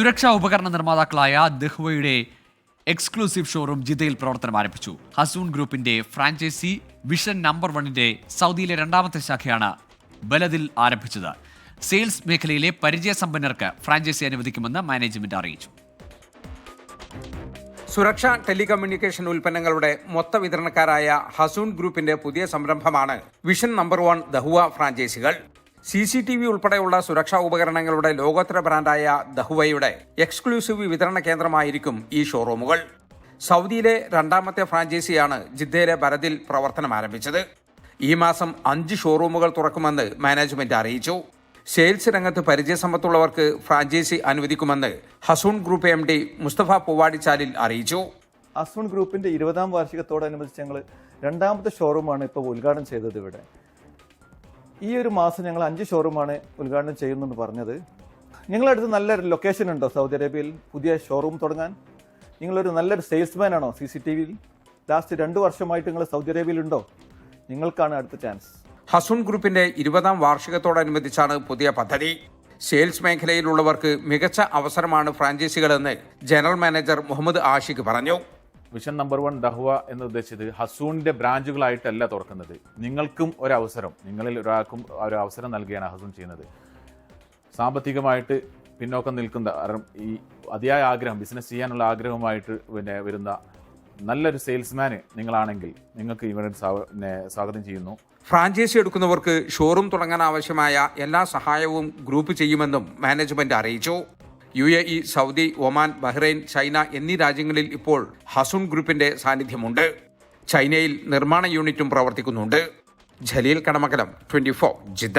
സുരക്ഷാ ഉപകരണ നിർമ്മാതാക്കളായ ദഹ്വയുടെ exclusive showroom ജിദ്ദയിൽ പ്രവർത്തനം ആരംഭിച്ചു. ഹസൂൺ ഗ്രൂപ്പിന്റെ ഫ്രാഞ്ചൈസി വിഷൻ നമ്പർ വണ്ണിന്റെ സൗദിയിലെ രണ്ടാമത്തെ ശാഖയാണ് ബലദിൽ ആരംഭിച്ചത്. സെയിൽസ് മേഖലയിലെ പരിചയസമ്പന്നർക്ക് ഫ്രാഞ്ചൈസി അനുവദിക്കുമെന്ന് മാനേജ്മെന്റ് അറിയിച്ചു. സുരക്ഷ ടെലികമ്മ്യൂണിക്കേഷൻ ഉൽപ്പന്നങ്ങളുടെ മൊത്ത വിതരണക്കാരായ ഹസൂൺ ഗ്രൂപ്പിന്റെ പുതിയ സംരംഭമാണ് വിഷൻ നമ്പർ വൺ ദഹുവ ഫ്രാഞ്ചൈസികൾ സി സി ടി വി ഉൾപ്പെടെയുള്ള സുരക്ഷാ ഉപകരണങ്ങളുടെ ലോകോത്തര ബ്രാൻഡായ ദഹുവയുടെ എക്സ്ക്ലൂസീവ് വിതരണ കേന്ദ്രമായിരിക്കും ഈ ഷോറൂമുകൾ. സൗദിയിലെ രണ്ടാമത്തെ ഫ്രാഞ്ചൈസിയാണ് ജിദ്ദയിലെ ഭരതിൽ പ്രവർത്തനം ആരംഭിച്ചത്. ഈ മാസം അഞ്ച് ഷോറൂമുകൾ തുറക്കുമെന്ന് മാനേജ്മെന്റ് അറിയിച്ചു. സെയിൽസ് രംഗത്ത് പരിചയസമ്പത്തുള്ളവർക്ക് ഫ്രാഞ്ചൈസി അനുവദിക്കുമെന്ന് Hasoon group M D Mustafa Poovadichalil അറിയിച്ചു. ഹസൂൺ ഗ്രൂപ്പിന്റെ ഇരുപതാം വാർഷികത്തോടനുബന്ധിച്ച് ഞങ്ങൾ രണ്ടാമത്തെ ഷോറൂമാണ് ഇപ്പോൾ ഉദ്ഘാടനം ചെയ്തത് ഇവിടെ. ഈ ഒരു മാസം ഞങ്ങൾ അഞ്ച് ഷോറൂമാണ് ഉദ്ഘാടനം ചെയ്യുന്നെന്ന് പറഞ്ഞത്. നിങ്ങളുടെ അടുത്ത് നല്ലൊരു ലൊക്കേഷൻ ഉണ്ടോ സൗദി അറേബ്യയിൽ? പുതിയ ഷോറൂം തുടങ്ങാൻ. നിങ്ങളൊരു നല്ലൊരു സെയിൽസ്മാൻ ആണോ സി സി ടി വിയിൽ ലാസ്റ്റ് രണ്ട് വർഷമായിട്ട് നിങ്ങൾ സൗദി അറേബ്യയിൽ ഉണ്ടോ? നിങ്ങൾക്കാണ് അടുത്ത ചാൻസ് ഹസുൺ ഗ്രൂപ്പിന്റെ ഇരുപതാം വാർഷികത്തോടനുബന്ധിച്ചാണ് പുതിയ പദ്ധതി. സെയിൽസ് മേഖലയിലുള്ളവർക്ക് മികച്ച അവസരമാണ് ഫ്രാഞ്ചൈസികളെന്ന് ജനറൽ മാനേജർ മുഹമ്മദ് ആഷിഖ് പറഞ്ഞു. വിഷൻ നമ്പർ വൺ ദഹ്വ എന്ന് ഉദ്ദേശിച്ചത് ഹസൂണിന്റെ ബ്രാഞ്ചുകളായിട്ടല്ല തുറക്കുന്നത്. നിങ്ങൾക്കും ഒരു അവസരം നിങ്ങളിൽ ഒരാൾക്കും ഒരു അവസരം നൽകുകയാണ് ഹസൂൺ ചെയ്യുന്നത്. സാമ്പത്തികമായിട്ട് പിന്നോക്കം നിൽക്കുന്ന കാരണം ഈ അതിയായ ആഗ്രഹം ബിസിനസ് ചെയ്യാനുള്ള ആഗ്രഹമായിട്ട് പിന്നെ വരുന്ന നല്ലൊരു സെയിൽസ്മാൻ നിങ്ങളാണെങ്കിൽ നിങ്ങൾക്ക് ഇവിടെ സ്വാ- സ്വാഗതം ചെയ്യുന്നു. ഫ്രാഞ്ചൈസി എടുക്കുന്നവർക്ക് ഷോറൂം തുടങ്ങാൻ ആവശ്യമായ എല്ലാ സഹായവും ഗ്രൂപ്പ് ചെയ്യുമെന്നും മാനേജ്മെന്റ് അറിയിച്ചു. U A E Saudi Oman Bahrain China എന്നീ രാജ്യങ്ങളിൽ ഇപ്പോൾ ഹസുൻ ഗ്രൂപ്പിന്റെ സാന്നിധ്യമുണ്ട്. ചൈനയിൽ നിർമ്മാണ യൂണിറ്റും പ്രവർത്തിക്കുന്നുണ്ട്. Jaleel Kadamakalam twenty Jeddah.